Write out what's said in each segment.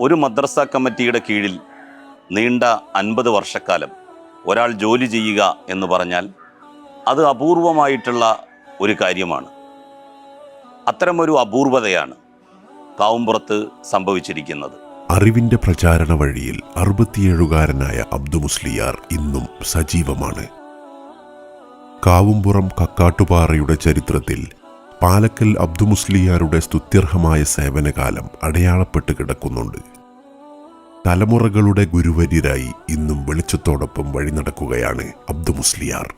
ഒരു മദ്രസ കമ്മിറ്റിയുടെ കീഴിൽ നീണ്ട അൻപത് വർഷക്കാലം ഒരാൾ ജോലി ചെയ്യുക എന്ന് പറഞ്ഞാൽ അത് അപൂർവമായിട്ടുള്ള ഒരു കാര്യമാണ്. അത്തരമൊരു അപൂർവതയാണ് കാവുംപുറത്ത് സംഭവിച്ചിരിക്കുന്നത്. അറിവിന്റെ പ്രചാരണ വഴിയിൽ അറുപത്തിയേഴുകാരനായ അബ്ദു മുസ്ലിയാർ ഇന്നും സജീവമാണ്. കാവുംപുറം കക്കാട്ടുപാറയുടെ ചരിത്രത്തിൽ പാലക്കൽ അബ്ദു മുസ്ലിയാരുടെ സ്തുത്യർഹമായ സേവനകാലം അടയാളപ്പെട്ട് കിടക്കുന്നുണ്ട്. തലമുറകളുടെ ഗുരുവര്യരായി ഇന്നും വെളിച്ചത്തോടൊപ്പം വഴി നടക്കുകയാണ് അബ്ദു മുസ്ലിയാർ.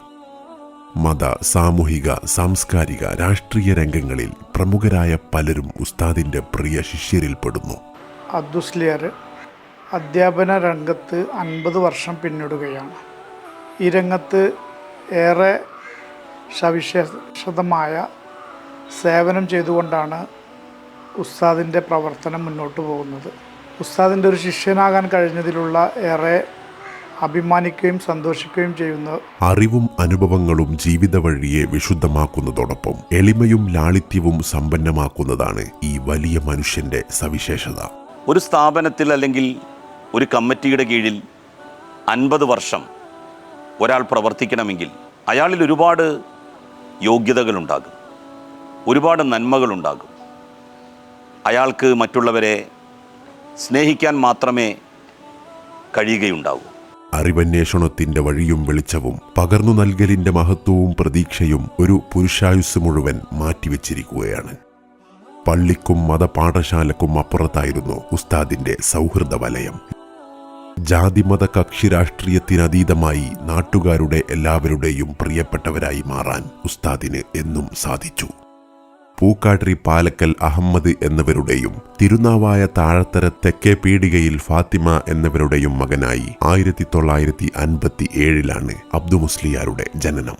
മത സാമൂഹിക സാംസ്കാരിക രാഷ്ട്രീയ രംഗങ്ങളിൽ പ്രമുഖരായ പലരും ഉസ്താദിന്റെ പ്രിയ ശിഷ്യരിൽപ്പെടുന്നു അബ്ദുസ്ലിയർ അധ്യാപന രംഗത്ത് അൻപത് വർഷം പിന്നിടുകയാണ്. ഈ രംഗത്ത് ഏറെ സവിശേഷതമായ സേവനം ചെയ്തുകൊണ്ടാണ് ഉസ്താദിന്റെ പ്രവർത്തനം മുന്നോട്ട് പോകുന്നത്. ഉസ്താദിന്റെ ഒരു ശിഷ്യനാകാൻ കഴിഞ്ഞതിലുള്ള ഏറെ അഭിമാനിക്കുകയും സന്തോഷിക്കുകയും ചെയ്യുന്ന അറിവും അനുഭവങ്ങളും ജീവിത വഴിയെ വിശുദ്ധമാക്കുന്നതോടൊപ്പം എളിമയും ലാളിത്യവും സമ്പന്നമാക്കുന്നതാണ് ഈ വലിയ മനുഷ്യന്റെ സവിശേഷത. ഒരു സ്ഥാപനത്തിൽ അല്ലെങ്കിൽ ഒരു കമ്മിറ്റിയുടെ കീഴിൽ അൻപത് വർഷം ഒരാൾ പ്രവർത്തിക്കണമെങ്കിൽ അയാളിൽ ഒരുപാട് യോഗ്യതകളുണ്ടാകും. ഒരുപാട് നന്മകളുണ്ടാകും. അയാൾക്ക് മറ്റുള്ളവരെ സ്നേഹിക്കാൻ മാത്രമേ കഴിയുകയുണ്ടാവൂ. അറിവന്വേഷണത്തിന്റെ വഴിയും വെളിച്ചവും പകർന്നു നൽകലിന്റെ മഹത്വവും പ്രതീക്ഷയും ഒരു പുരുഷായുസ് മുഴുവൻ മാറ്റിവെച്ചിരിക്കുകയാണ്. പള്ളിക്കും മതപാഠശാലക്കും അപ്പുറത്തായിരുന്നു ഉസ്താദിന്റെ സൗഹൃദ വലയം ജാതിമത കക്ഷി രാഷ്ട്രീയത്തിനതീതമായി നാട്ടുകാരുടെ എല്ലാവരുടെയും പ്രിയപ്പെട്ടവരായി മാറാൻ ഉസ്താദിന് എന്നും സാധിച്ചു. പൂക്കാട്രി പാലക്കൽ അഹമ്മദ് എന്നിവരുടെയും തിരുനാവായ താഴത്തര തെക്കേ പീടികയിൽ ഫാത്തിമ എന്നിവരുടെയും മകനായി ആയിരത്തി തൊള്ളായിരത്തി അൻപത്തി ഏഴിലാണ് അബ്ദു മുസ്ലിയാരുടെ ജനനം.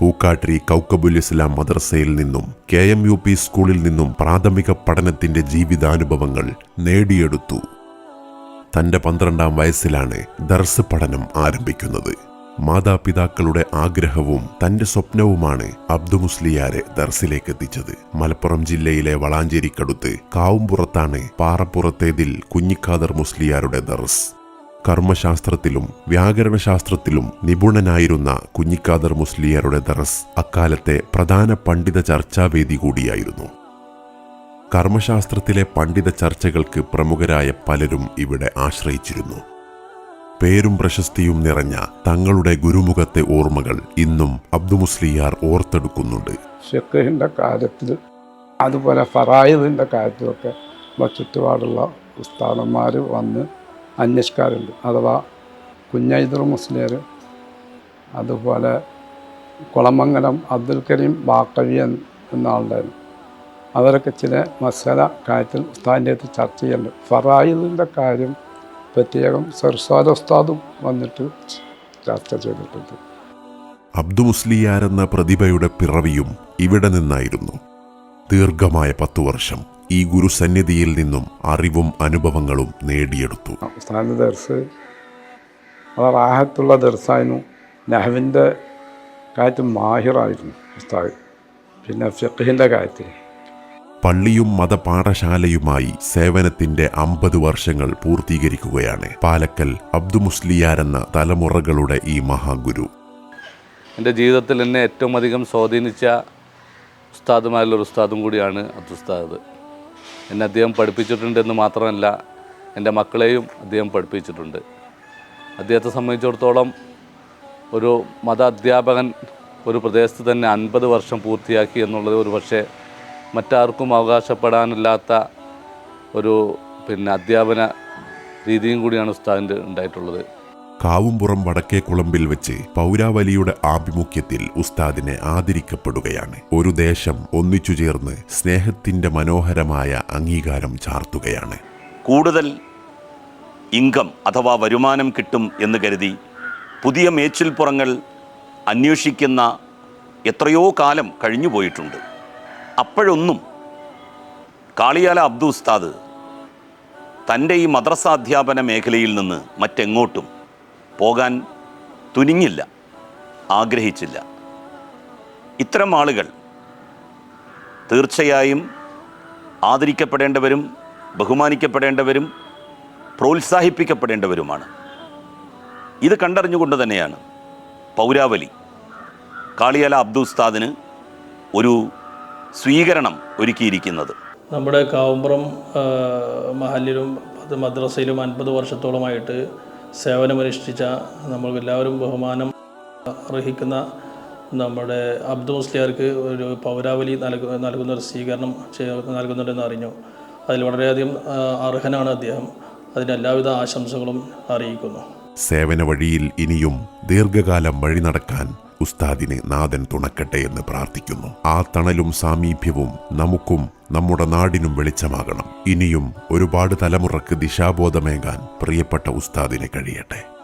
പൂക്കാട്രി കൗക്കബുൽ ഇസ്ലാം മദ്രസയിൽ നിന്നും കെ എം യു പി സ്കൂളിൽ നിന്നും പ്രാഥമിക പഠനത്തിന്റെ ജീവിതാനുഭവങ്ങൾ നേടിയെടുത്തു. തന്റെ പന്ത്രണ്ടാം വയസ്സിലാണ് ദർസ് പഠനം ആരംഭിക്കുന്നത്. മാതാപിതാക്കളുടെ ആഗ്രഹവും തന്റെ സ്വപ്നവുമാണ് അബ്ദു മുസ്ലിയാരെ ദർസിലേക്ക് എത്തിച്ചത് മലപ്പുറം ജില്ലയിലെ വളാഞ്ചേരിക്കടുത്ത് കാവുംപുറത്താണ് പാറപ്പുറത്തേതിൽ കുഞ്ഞിക്കാദർ മുസ്ലിയാരുടെ ദർസ്. കർമ്മശാസ്ത്രത്തിലും വ്യാകരണശാസ്ത്രത്തിലും നിപുണനായിരുന്ന കുഞ്ഞിക്കാദർ മുസ്ലിയാരുടെ ദർസ് അക്കാലത്തെ പ്രധാന പണ്ഡിത ചർച്ചാവേദി കൂടിയായിരുന്നു. കർമ്മശാസ്ത്രത്തിലെ പണ്ഡിത ചർച്ചകൾക്ക് പ്രമുഖരായ പലരും ഇവിടെ ആശ്രയിച്ചിരുന്നു. പേരും പ്രശസ്തിയും നിറഞ്ഞ തങ്ങളുടെ ഗുരുമുഖത്തെ ഓർമ്മകൾ ഇന്നും അബ്ദു മുസ്ലിയാർ ഓർത്തെടുക്കുന്നുണ്ട്. ഷെഖിന്റെ കാര്യത്തിൽ അതുപോലെ ഫറായിദിന്റെ കാര്യത്തിലൊക്കെ ചുറ്റുപാടുള്ള ഉസ്താദന്മാർ വന്ന് അന്വേഷിക്കാറുണ്ട്. അഥവാ കുഞ്ഞൈദർ മുസ്ലിയർ അതുപോലെ കുളമംഗലം അബ്ദുൽ കരീം ബാക്കവിയൻ എന്ന ആളുണ്ടായിരുന്നു അവരൊക്കെ ചില മസാല കാര്യത്തിൽ ഉസ്താദിന്റെ അടുത്ത് ചർച്ച ചെയ്യുന്നുണ്ട്. ഫറായിദിന്റെ കാര്യം പ്രത്യേകം സർസാദ് ഉസ്താദും വന്നിട്ട് ചർച്ച ചെയ്തിട്ടുണ്ട്. അബ്ദു മുസ്ലിയാർ എന്ന പ്രതിഭയുടെ പിറവിയും ഇവിടെ നിന്നായിരുന്നു. ദീർഘമായ പത്തു വർഷം ഈ ഗുരു സന്നിധിയിൽ നിന്നും അറിവും അനുഭവങ്ങളും നേടിയെടുത്തു. ദർസ് റാഹത്തുള്ള ദർസായിരുന്നു. നഹവിന്റെ കാര്യത്തിൽ മാഹിറായിരുന്നു ഉസ്താദ്. പിന്നെ ഫിഖിന്റെ കാര്യത്തിൽ പള്ളിയും മതപാഠശാലയുമായി സേവനത്തിന്റെ അമ്പത് വർഷങ്ങൾ പൂർത്തീകരിക്കുകയാണ്. പാലക്കൽ അബ്ദു മുസ്ലിയാർ എന്ന തലമുറകളുടെ ഈ മഹാഗുരു. എന്റെ ജീവിതത്തിൽ എന്നെ ഏറ്റവും അധികം സ്വാധീനിച്ച ഉസ്താദുമാരിലൊരു ഉസ്താദും കൂടിയാണ് അബ്ദുസ്താദ് എന്നെ അദ്ദേഹം പഠിപ്പിച്ചിട്ടുണ്ടെന്ന് മാത്രമല്ല എന്റെ മക്കളെയും അദ്ദേഹം പഠിപ്പിച്ചിട്ടുണ്ട്. അദ്ദേഹത്തെ സംബന്ധിച്ചിടത്തോളം ഒരു മത അധ്യാപകൻ ഒരു പ്രദേശത്ത് തന്നെ അൻപത് വർഷം പൂർത്തിയാക്കി എന്നുള്ളത് ഒരു പക്ഷേ മറ്റാർക്കും അവകാശപ്പെടാനില്ലാത്ത ഒരു പിന്നെ അധ്യാപന രീതിയും കൂടിയാണ് ഉസ്താദിന്റെ ഉണ്ടായിട്ടുള്ളത്. കാവുംപുറം വടക്കേ കുളമ്പിൽ വെച്ച് പൗരാവലിയുടെ ആഭിമുഖ്യത്തിൽ ഉസ്താദിനെ ആദരിക്കപ്പെടുകയാണ്. ഒരു ദേശം ഒന്നിച്ചു ചേർന്ന് സ്നേഹത്തിന്റെ മനോഹരമായ അംഗീകാരം ചാർത്തുകയാണ്. കൂടുതൽ ഇൻകം അഥവാ വരുമാനം കിട്ടും എന്ന് കരുതി പുതിയ മേച്ചിൽപ്പുറങ്ങൾ അന്വേഷിക്കുന്ന എത്രയോ കാലം കഴിഞ്ഞു പോയിട്ടുണ്ട് അപ്പോഴൊന്നും കാളിയാല അബ്ദു ഉസ്താദ് തന്റെ ഈ മദ്രസാധ്യാപന മേഖലയിൽ നിന്ന് മറ്റെങ്ങോട്ടും പോകാൻ തുനിഞ്ഞില്ല ആഗ്രഹിച്ചില്ല. ഇത്തരം ആളുകൾ തീർച്ചയായും ആദരിക്കപ്പെടേണ്ടവരും ബഹുമാനിക്കപ്പെടേണ്ടവരും പ്രോത്സാഹിപ്പിക്കപ്പെടേണ്ടവരുമാണ്. ഇത് കണ്ടറിഞ്ഞുകൊണ്ട് തന്നെയാണ് പൗരാവലി കാളിയാല അബ്ദു ഉസ്താദിന് ഒരു സ്വീകരണം ഒരുക്കിയിരിക്കുന്നത്. നമ്മുടെ കാവുമ്പുറം മഹല്ലിലും മഹലിലും അത് മദ്രസയിലും അൻപത് വർഷത്തോളമായിട്ട് സേവനമനുഷ്ഠിച്ച നമ്മൾ എല്ലാവരും ബഹുമാനം അർഹിക്കുന്ന നമ്മുടെ അബ്ദു മുസ്ലിയാർക്ക് ഒരു പൗരാവലി നൽകുന്ന നൽകുന്ന ഒരു സ്വീകരണം നൽകുന്നുണ്ടെന്ന് അറിഞ്ഞു. അതിൽ വളരെയധികം അർഹനാണ് അദ്ദേഹം. അതിന് എല്ലാവിധ ആശംസകളും അറിയിക്കുന്നു. സേവന വഴിയിൽ ഇനിയും ദീർഘകാലം വഴി നടക്കാൻ ഉസ്താദിന് നാഥൻ തുണക്കട്ടെ എന്ന് പ്രാർത്ഥിക്കുന്നു. ആ തണലും സാമീപ്യവും നമുക്കും നമ്മുടെ നാടിനും വെളിച്ചമാകണം. ഇനിയും ഒരുപാട് തലമുറയ്ക്ക് ദിശാബോധമേകാൻ പ്രിയപ്പെട്ട ഉസ്താദിനെ കഴിയട്ടെ.